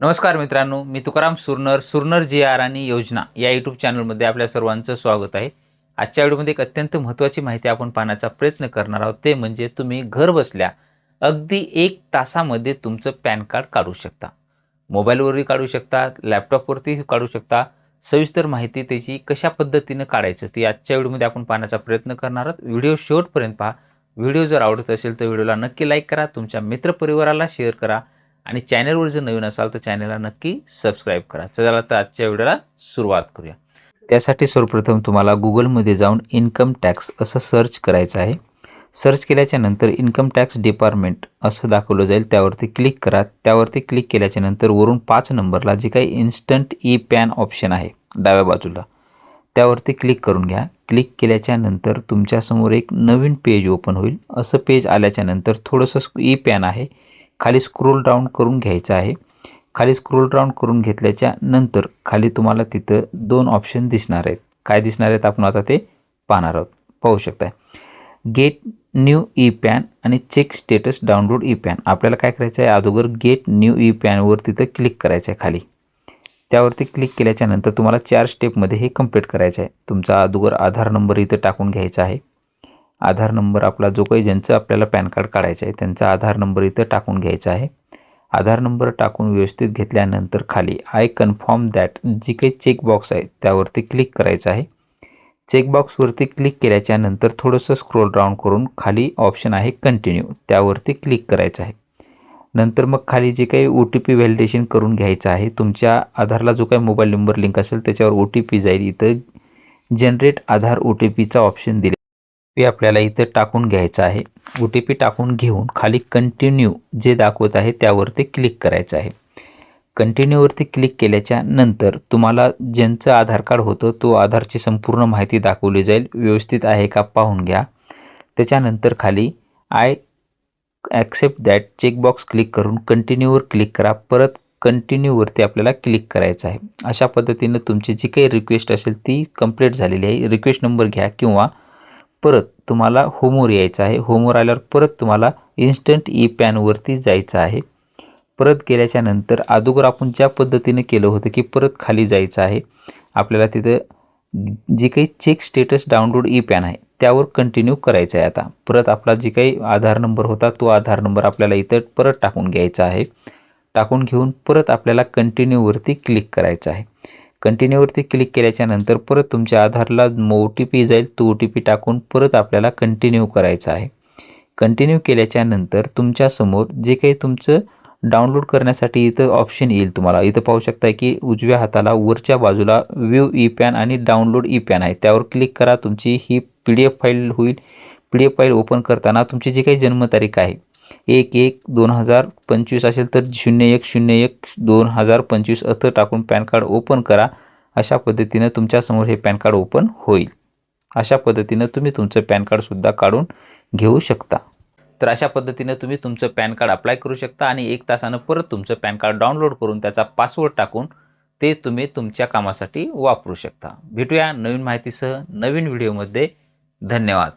नमस्कार मित्रांनो मी तुकाराम सुरनर सुरनर जी आर आणि योजना या यूट्यूब चॅनलमध्ये आपल्या सर्वांचं स्वागत आहे. आजच्या व्हिडिओमध्ये एक अत्यंत महत्त्वाची माहिती आपण पाहण्याचा प्रयत्न करणार आहोत. ते म्हणजे तुम्ही घर बसल्या अगदी एक तासामध्ये तुमचं पॅन कार्ड काढू शकता. मोबाईलवरही काढू शकता लॅपटॉपवरती काढू शकता. सविस्तर माहिती त्याची कशा पद्धतीनं काढायचं ती आजच्या व्हिडिओमध्ये आपण पाहण्याचा प्रयत्न करणार आहोत. व्हिडिओ शेवटपर्यंत पहा. व्हिडिओ जर आवडत असेल तर व्हिडिओला नक्की लाईक करा. तुमच्या मित्रपरिवाराला शेअर करा. आणि चॅनलवर जर नवीन असाल तर चॅनलला नक्की सबस्क्राईब करा. चला तर आजच्या व्हिडिओला सुरुवात करूया. त्यासाठी सर्वप्रथम तुम्हाला गुगलमध्ये जाऊन इन्कम टॅक्स असं सर्च करायचं आहे. सर्च केल्याच्यानंतर इन्कम टॅक्स डिपार्टमेंट असं दाखवलं जाईल. त्यावरती क्लिक करा. त्यावरती क्लिक केल्याच्यानंतर वरून पाच नंबरला जे काही इन्स्टंट ई पॅन ऑप्शन आहे डाव्या बाजूला त्यावरती क्लिक करून घ्या. क्लिक केल्याच्यानंतर तुमच्यासमोर एक नवीन पेज ओपन होईल. असं पेज आल्याच्यानंतर थोडंसं ई पॅन आहे. खाली स्क्रोल डाऊन करून घ्यायचं आहे. खाली स्क्रोल डाऊन करून घेतल्याच्या नंतर खाली तुम्हाला तिथं दोन ऑप्शन दिसणार आहेत. काय दिसणार आहेत आपण आता ते पाहणार आहोत. पाहू शकताय. गेट न्यू ई पॅन आणि check status download e PAN आपल्याला काय करायचं आहे? अगोदर गेट न्यू ई पॅनवर तिथं क्लिक करायचं आहे खाली. त्यावरती क्लिक केल्याच्यानंतर तुम्हाला चार स्टेपमध्ये हे कंप्लीट करायचं आहे. तुमचा अगोदर आधार नंबर इथं टाकून घ्यायचा आहे. आधार नंबर आपला जो काही ज्यांचं आपल्याला पॅन कार्ड काढायचं आहे त्यांचा आधार नंबर इथं टाकून घ्यायचा आहे. आधार नंबर टाकून व्यवस्थित घेतल्यानंतर खाली आय कन्फर्म दॅट जी काही चेकबॉक्स आहे त्यावरती क्लिक करायचं आहे. चेकबॉक्सवरती क्लिक केल्याच्यानंतर थोडंसं स्क्रोल डाऊन करून खाली ऑप्शन आहे कंटिन्यू त्यावरती क्लिक करायचं आहे. नंतर मग खाली जे काही ओ टी पी व्हॅलिडेशन करून घ्यायचं आहे तुमच्या आधारला जो काही मोबाईल नंबर लिंक असेल त्याच्यावर ओ टी पी जाईल. इथं जनरेट आधार ओ टी पीचा ऑप्शन दिले पी आपल्याला इथं टाकून घ्यायचं आहे. ओ टी पी टाकून घेऊन खाली कंटिन्यू जे दाखवत आहे त्यावरती क्लिक करायचं आहे. कंटिन्यूवरती क्लिक केल्याच्यानंतर तुम्हाला ज्यांचं आधार कार्ड होतं तो आधारची संपूर्ण माहिती दाखवली जाईल. व्यवस्थित आहे का पाहून घ्या. त्याच्यानंतर खाली I accept that checkbox click करून कंटिन्यूवर क्लिक करा. परत कंटिन्यूवरती आपल्याला क्लिक करायचं आहे. अशा पद्धतीनं तुमची जी काही रिक्वेस्ट असेल ती कंप्लीट झालेली आहे. रिक्वेस्ट नंबर घ्या किंवा परत तुम्हाला होमवर यायचं आहे. होमवर आल्यावर परत तुम्हाला इन्स्टंट ई पॅनवरती जायचं आहे. परत गेल्याच्यानंतर अगोदर आपण ज्या पद्धतीने केलं होतं की परत खाली जायचं आहे आपल्याला तिथं जी काही check status download e PAN आहे त्यावर कंटिन्यू करायचं आहे आता. परत आपला जी काही आधार नंबर होता तो आधार नंबर आपल्याला इथं परत टाकून घ्यायचा आहे. टाकून घेऊन परत आपल्याला कंटिन्यूवरती क्लिक करायचं आहे. कंटिन्यूवरती क्लिक केल्याच्यानंतर परत तुमच्या आधारला ओ टी पी जाईल. तो ओ टी पी टाकून परत आपल्याला कंटिन्यू करायचा आहे. कंटिन्यू केल्याच्यानंतर तुमच्यासमोर जे काही तुमचं डाउनलोड करण्यासाठी इथं ऑप्शन येईल तुम्हाला. इथं पाहू शकता की उजव्या हाताला वरच्या बाजूला व्ह्यू ई पॅन आणि डाउनलोड ई पॅन आहे. त्यावर क्लिक करा. तुमची ही पी डी एफ फाईल होईल. P D F file open करताना तुमची जी काही जन्मतारीख आहे एक एक दोन हजार पंचवीस असेल तर शून्य एक शून्य एक दोन हजार पंचवीस असं टाकून पॅन कार्ड ओपन करा. अशा पद्धतीनं तुमच्यासमोर हे पॅन कार्ड ओपन होईल. अशा पद्धतीनं तुम्ही तुमचं पॅन कार्डसुद्धा काढून घेऊ शकता. तर अशा पद्धतीनं तुम्ही तुमचं पॅन कार्ड अप्लाय करू शकता आणि एक तासानं परत तुमचं पॅन कार्ड डाउनलोड करून त्याचा पासवर्ड टाकून ते तुम्ही तुमच्या कामासाठी वापरू शकता. भेटूया नवीन माहितीसह नवीन व्हिडिओमध्ये. धन्यवाद.